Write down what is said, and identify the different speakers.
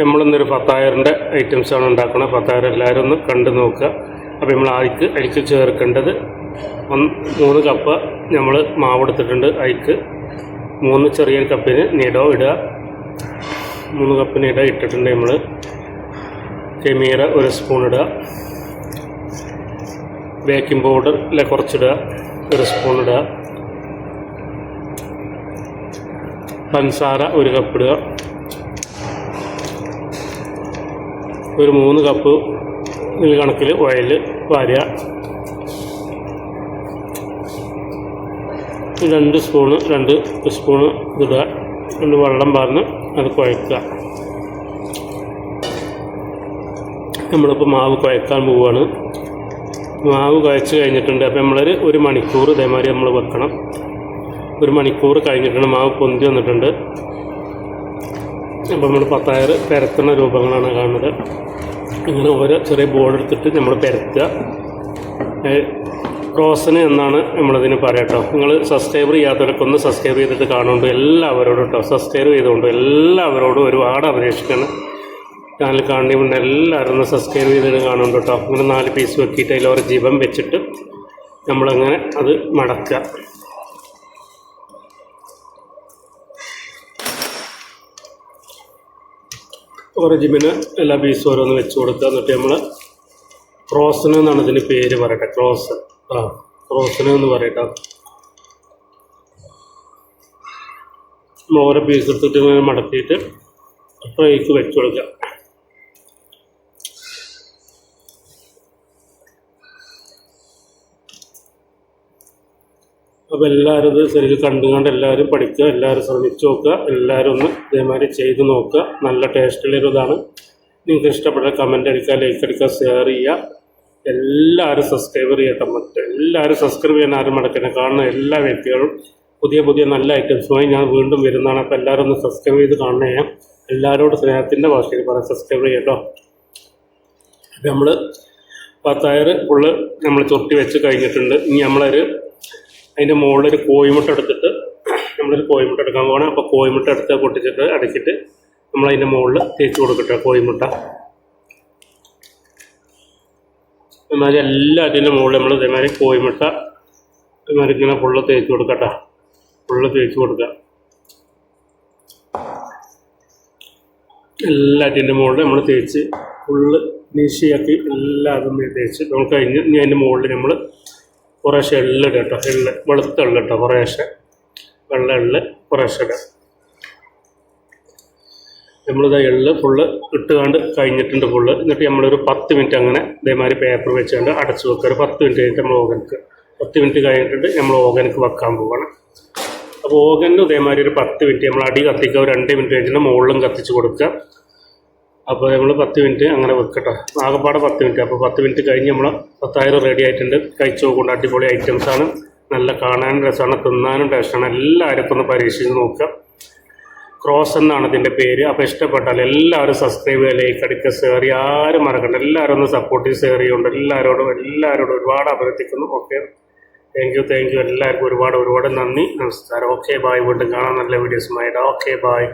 Speaker 1: നമ്മളിന്നൊരു പത്തായിരന്റെ ഐറ്റംസാണ് ഉണ്ടാക്കുന്നത് പത്തായിരം എല്ലാവരും ഒന്ന് കണ്ടു നോക്കുക. അപ്പോൾ നമ്മൾ അരിക്ക് ചേർക്കേണ്ടത് ഒന്ന് മൂന്ന് കപ്പ് നമ്മൾ മാവ് എടുത്തിട്ടുണ്ട് അരിക്ക് മൂന്ന് ചെറിയ കപ്പിന് നിടോ ഇടുക. മൂന്ന് കപ്പിന് ഇട ഇട്ടിട്ടുണ്ട് നമ്മൾ. കെമീറ ഒരു സ്പൂൺ ഇടുക. ബേക്കിംഗ് പൗഡർ അല്ലെ കുറച്ചിടുക. ഒരു സ്പൂൺ ഇടുക. പഞ്ചസാര ഒരു കപ്പ് ഇടുക. ഒരു മൂന്ന് കപ്പ് കണക്കിൽ ഓയിൽ വാരുക. രണ്ട് സ്പൂണ് രണ്ട് സ്പൂണ് ഇതിടുക രണ്ട് വെള്ളം പാർന്ന് അത് കുഴക്കുക. നമ്മളിപ്പോൾ മാവ് കുഴക്കാൻ പോവുകയാണ് മാവ് കുഴച്ച് കഴിഞ്ഞിട്ടുണ്ട്. അപ്പോൾ നമ്മളൊരു ഒരു മണിക്കൂർ ഇതേമാതിരി നമ്മൾ വെക്കണം. ഒരു മണിക്കൂർ കഴിഞ്ഞിട്ടുണ്ട് മാവ് പൊന്തി വന്നിട്ടുണ്ട്. അപ്പോൾ നമ്മൾ പത്തായിരം പരത്തുന്ന രൂപങ്ങളാണ് കാണുന്നത്. ഇങ്ങനെ ഓരോ ചെറിയ ബോർഡ് എടുത്തിട്ട് നമ്മൾ പരത്തുക. റോസന് എന്നാണ് നമ്മളിതിന് പറയട്ടോ നിങ്ങൾ സബ്സ്ക്രൈബ് ചെയ്യാത്തവരൊക്കെ ഒന്ന് സബ്സ്ക്രൈബ് ചെയ്തിട്ട് കാണുന്നുണ്ട്. എല്ലാവരോടും കേട്ടോ സബ്സ്ക്രൈബ് ചെയ്തുകൊണ്ട് എല്ലാവരോടും ഒരുപാട് അപേക്ഷിക്കണം. ചാനൽ കാണുന്നുണ്ട് എല്ലാവരും ഒന്ന് സബ്സ്ക്രൈബ് ചെയ്തിട്ട് കാണുന്നുണ്ട് കേട്ടോ അങ്ങനെ നാല് പീസ് വെക്കിയിട്ട് അതിൽ ജീവൻ വെച്ചിട്ട് നമ്മളങ്ങനെ അത് മടക്കുക. ഓരോ ജിമ്മിന് എല്ലാ പീസും ഓരോന്ന് വെച്ച് കൊടുക്കുക എന്നിട്ട് നമ്മൾ ക്രോസിന് എന്നാണ് ഇതിന് പേര് പറയട്ടെ ക്രോസ്. ആ ക്രോസിന് എന്ന് പറയട്ടെ. നമ്മൾ ഓരോ പീസ് എടുത്തിട്ട് മടക്കിയിട്ട് ഫ്രൈക്ക് വെച്ച് കൊടുക്കുക. അപ്പോൾ എല്ലാവരും ഇത് ശരിക്കും കണ്ടുകൊണ്ട് എല്ലാവരും പഠിക്കുക എല്ലാവരും ശ്രമിച്ചു നോക്കുക എല്ലാവരും ഒന്ന് ഇതേമാതിരി ചെയ്ത് നോക്കുക. നല്ല ടേസ്റ്റുള്ളൊരു ഇതാണ്. നിങ്ങൾക്ക് ഇഷ്ടപ്പെട്ട കമന്റ് അടിക്കുക ലൈക്ക് അടിക്കുക ഷെയർ ചെയ്യുക. എല്ലാവരും സബ്സ്ക്രൈബർ ചെയ്യട്ടെ മറ്റ്. എല്ലാവരും സബ്സ്ക്രൈബ് ചെയ്യാൻ ആരും മടക്കണേ കാണുന്ന എല്ലാ വ്യക്തികളും പുതിയ പുതിയ നല്ല ഐറ്റംസുമായി ഞാൻ വീണ്ടും വരുന്നതാണ്. അപ്പോൾ എല്ലാവരും ഒന്ന് സബ്സ്ക്രൈബ് ചെയ്ത് കാണണേ എല്ലാവരോടും സ്നേഹത്തിന്റെ ഭാഷയിൽ പറയാം. സബ്സ്ക്രൈബ് ചെയ്യട്ടോ. അപ്പോൾ നമ്മൾ പത്തായർ ഫുള്ള് നമ്മൾ ചുരുട്ടി വെച്ച് കഴിഞ്ഞിട്ടുണ്ട്. ഇനി നമ്മളൊരു അതിന്റെ മുകളിലൊരു കോഴിമുട്ട എടുത്തിട്ട് നമ്മളൊരു കോഴിമുട്ട എടുക്കാൻ പോകണം അപ്പോൾ കോഴിമുട്ട എടുത്ത് പൊട്ടിച്ചിട്ട് അടച്ചിട്ട് നമ്മൾ അതിന്റെ മുകളിൽ തേച്ച് കൊടുക്കട്ടെ കോഴിമുട്ട. ഇതേമാതിരി എല്ലാത്തിന്റെ മുകളിൽ നമ്മൾ ഇതേമാതിരി കോഴിമുട്ട ഇതേമാതിരി ഇങ്ങനെ ഫുള്ള് തേച്ച് കൊടുക്കട്ടെ. ഫുള്ള് തേച്ച് കൊടുക്കുക. എല്ലാറ്റിന്റെ മുകളിൽ നമ്മൾ തേച്ച് ഫുള്ള് നീശിയാക്കി എല്ലാതും തേച്ച്. നമുക്ക് കഴിഞ്ഞ് ഇനി അതിന്റെ മുകളിൽ നമ്മൾ കുറേശ്ശെ എള്ള് കേട്ടോ എള്ള്. വെളുത്ത എള്ള് കേട്ടോ കുറേശ്ശെ. വെള്ള എള്ള് കുറേശ്ശെ ഇടുക നമ്മളിത് എള്ള് ഫുള്ള് ഇട്ടുകൊണ്ട് കഴിഞ്ഞിട്ടുണ്ട് ഫുള്ള്. എന്നിട്ട് നമ്മളൊരു പത്ത് മിനിറ്റ് അങ്ങനെ ഇതേമാതിരി പേപ്പർ വെച്ചുകൊണ്ട് അടച്ചു വെക്കുക. ഒരു പത്ത് മിനിറ്റ് കഴിഞ്ഞിട്ട് നമ്മൾ ഓഗനക്ക് പത്ത് മിനിറ്റ് കഴിഞ്ഞിട്ട് നമ്മൾ ഓഗനക്ക് വെക്കാൻ പോവാണ്. അപ്പോൾ ഓഗനിന് ഇതേമാതിരി ഒരു പത്ത് മിനിറ്റ് നമ്മൾ അടി കത്തിക്കുക. ഒരു രണ്ട് മിനിറ്റ് കഴിഞ്ഞിട്ട് മുകളിലും കത്തിച്ച് കൊടുക്കുക. അപ്പോൾ നമ്മൾ പത്ത് മിനിറ്റ് അങ്ങനെ വെക്കട്ടെ. ആകെപ്പാടെ പത്ത് മിനിറ്റ്. അപ്പോൾ പത്ത് മിനിറ്റ് കഴിഞ്ഞ് നമ്മൾ പത്തായിരം റെഡി ആയിട്ടുണ്ട്. കഴിച്ചു നോക്കൊണ്ട് അടിപൊളി ഐറ്റംസാണ് നല്ല കാണാനും രസമാണ് തിന്നാനും ടേസ്റ്റാണ് എല്ലാവർക്കും ഒന്ന് പരീക്ഷിച്ച് നോക്കുക ക്രോസ് എന്നാണ് ഇതിന്റെ പേര്. അപ്പോൾ ഇഷ്ടപ്പെട്ടാൽ എല്ലാവരും സബ്സ്ക്രൈബ് ചെയ്യുക ലൈക്ക് അടിക്കുക ഷെയർ ചെയ്യുക. ആരും മറക്കണ്ട. എല്ലാവരും ഒന്ന് സപ്പോർട്ട് ചെയ്ത് ഷെയർ ചെയ്യുന്നുണ്ട് എല്ലാവരോടും എല്ലാവരോടും ഒരുപാട് അഭ്യർത്ഥിക്കുന്നു. Okay thank you thank you എല്ലാവർക്കും ഒരുപാട് ഒരുപാട് നന്ദി. നമസ്കാരം. ഓക്കെ ബായ് വീണ്ടും കാണാൻ നല്ല വീഡിയോസുമായിട്ട് ഓക്കെ ബായ്